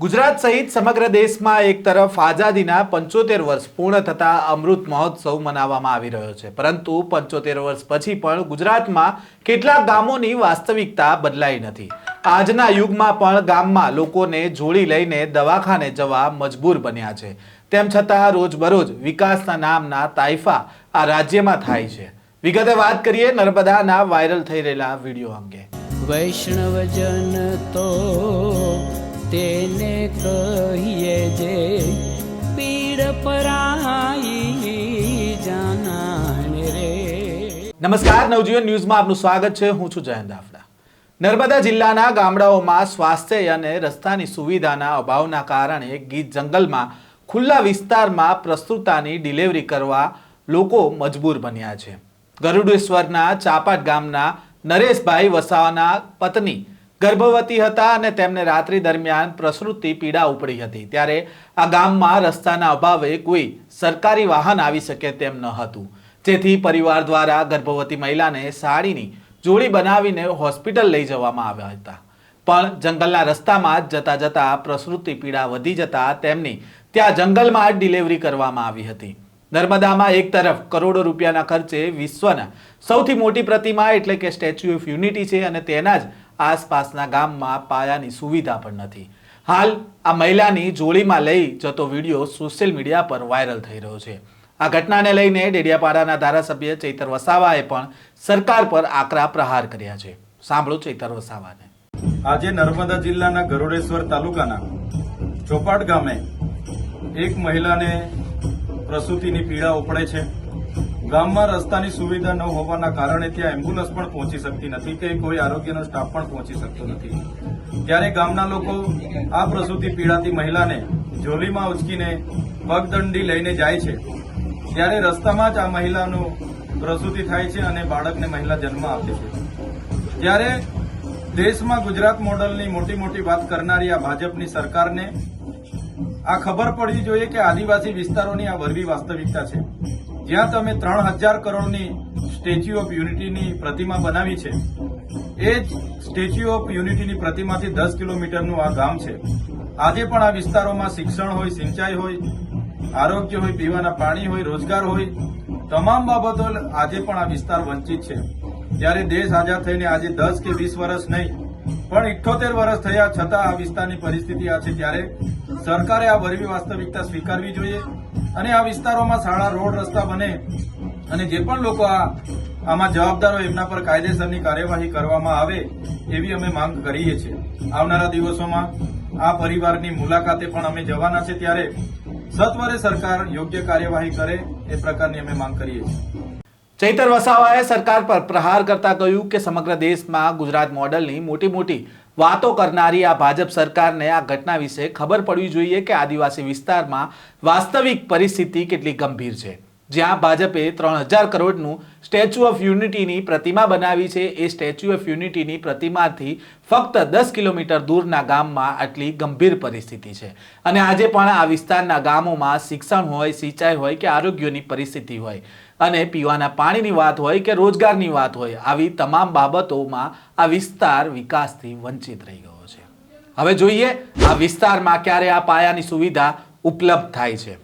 ગુજરાત સહિત સમગ્ર દેશમાં એક તરફ આઝાદીના પંચોતેર વર્ષ પૂર્ણ થતા અમૃત મહોત્સવ મનાવવામાં આવી રહ્યો છે. પરંતુ પંચોતેર વર્ષ પછી પણ ગુજરાતમાં કેટલાક ગામોની વાસ્તવિકતા બદલાઈ નથી. આજના યુગમાં પણ ગામમાં લોકોને જોડી લઈને દવાખાને જવા મજબૂર બન્યા છે. તેમ છતાં રોજબરોજ વિકાસના નામના તાઇફા આ રાજ્યમાં થાય છે. વિગતે વાત કરીએ નર્મદાના વાયરલ થઈ રહેલા વીડિયો અંગે. વૈષ્ણવજન તો તેને કહીએ જે પીડ પરાઈ જાનાને રે. નમસ્કાર, નવજીવન ન્યૂઝમાં આપનું સ્વાગત છે. હું છું જયંત દાફડા નર્મદા જિલ્લાના ગામડાઓમાં સ્વાસ્થ્ય અને રસ્તાની સુવિધાના અભાવના કારણે ગીત જંગલમાં ખુલ્લા વિસ્તારમાં પ્રસ્તુતાની ડિલિવરી કરવા લોકો મજબૂર બન્યા છે. ગરુડેશ્વરના ચાપાટ ગામના નરેશભાઈ વસાવાના પત્ની ગર્ભવતી હતા અને તેમને રાત્રિ દરમિયાન પ્રસૃતિ પીડા ઉપડી હતી. ત્યારે આ ગામમાં રસ્તાના અભાવે કોઈ સરકારી વાહન આવી શકે તેમ ન હતું. જેથી પરિવાર દ્વારા ગર્ભવતી મહિલાને સાડીની જોડી બનાવીને હોસ્પિટલ લઈ જવામાં આવ્યા હતા. પણ જંગલના રસ્તામાં જ જતા જતા પ્રસૃતિ પીડા વધી જતા તેમની ત્યાં જંગલમાં જ ડિલિવરી કરવામાં આવી હતી. નર્મદામાં એક તરફ કરોડો રૂપિયાના ખર્ચે વિશ્વના સૌથી મોટી પ્રતિમા એટલે કે સ્ટેચ્યુ ઓફ યુનિટી છે અને તેના જ આસપાસના ગામમાં પાયાની સુવિધા પણ નથી. હાલ આ મહિલાની જોડીમાં લઈ જતો વીડિયો સોશિયલ મીડિયા પર વાયરલ થઈ રહ્યો છે. આ ઘટનાને લઈને ડેડિયાપાડાના ધારાસભ્ય ચૈતર વસાવાએ પણ સરકાર પર આકરા પ્રહાર કર્યા છે. સાંભળો ચૈતર વસાવાને. આજે નર્મદા જિલ્લાના ગરુડેશ્વર તાલુકાના ચોપાટ ગામે એક મહિલાને પ્રસૂતિની પીડા ઉપડે છે. ગામમાં રસ્તાની સુવિધા ન હોવાના કારણે ત્યાં એમ્બ્યુલન્સ પણ પહોંચી શકતી નથી કે કોઈ આરોગ્યનો સ્ટાફ પણ પહોંચી શકતો નથી. ત્યારે ગામના લોકો આ પ્રસૂતિ પીડાતી મહિલાને જોલીમાં ઉચકીને પગદંડી લઈને જાય છે. ત્યારે રસ્તામાં જ આ મહિલાનું પ્રસૂતિ થાય છે અને બાળકને મહિલા જન્મ આપે છે. ત્યારે દેશમાં ગુજરાત મોડલની મોટી મોટી વાત કરનારી આ ભાજપની સરકારને આ ખબર પડવી જોઈએ કે આદિવાસી વિસ્તારોની આ વરવી વાસ્તવિકતા છે. જ્યાં તમે ત્રણ હજાર કરોડની સ્ટેચ્યુ ઓફ યુનિટીની પ્રતિમા બનાવી છે. એ જ સ્ટેચ્યુ ઓફ યુનિટીની પ્રતિમાથી દસ કિલોમીટરનું આ ગામ છે. આજે પણ આ વિસ્તારોમાં શિક્ષણ હોય, સિંચાઈ હોય, આરોગ્ય હોય, પીવાના પાણી હોય, રોજગાર હોય, તમામ બાબતો આજે પણ આ વિસ્તાર વંચિત છે. ત્યારે દેશ આઝાદ થઈને આજે દસ કે વીસ વર્ષ નહીં, પણ ઇઠ્ઠોતેર વર્ષ થયા છતાં આ વિસ્તારની પરિસ્થિતિ આ છે. ત્યારે સરકારે આ વરવી વાસ્તવિકતા સ્વીકારવી જોઈએ. અને આ વિસ્તારોમાં શાળા, રોડ, રસ્તા બને. અને જે પણ લોકો આ, આમાં જવાબદારો એમના પર કાયદેસરની કાર્યવાહી કરવામાં આવે, એવી અમે માંગ કરીએ છીએ. આવનારા દિવસોમાં આ પરિવારની મુલાકાતે પણ અમે જવાના છે ત્યારે સત્વરે સરકાર યોગ્ય કાર્યવાહી કરે, એ પ્રકારની અમે માંગ કરીએ છીએ. ચૈતર વસાવાએ સરકાર પર પ્રહાર કરતા કહ્યું કે સમગ્ર દેશમાં ગુજરાત મોડલની મોટી મોટી વાતો કરનારી આ ભાજપ સરકારને આ ઘટના વિશે ખબર પડવી જોઈએ કે આદિવાસી વિસ્તારમાં વાસ્તવિક પરિસ્થિતિ કેટલી ગંભીર છે. જ્યાં ભાજપે ત્રણ હજાર કરોડનું સ્ટેચ્યુ ઓફ યુનિટીની પ્રતિમા બનાવી છે. એ સ્ટેચ્યુ ઓફ યુનિટીની પ્રતિમાથી ફક્ત દસ કિલોમીટર દૂરના ગામમાં આટલી ગંભીર પરિસ્થિતિ છે. અને આજે પણ આ વિસ્તારના ગામોમાં શિક્ષણ હોય, સિંચાઈ હોય કે આરોગ્યની પરિસ્થિતિ હોય અને પીવાના પાણીની વાત હોય કે રોજગારની વાત હોય, આવી તમામ બાબતોમાં આ વિસ્તાર વિકાસથી વંચિત રહી ગયો છે. હવે જોઈએ આ વિસ્તારમાં ક્યારે આ પાયાની સુવિધા ઉપલબ્ધ થાય છે.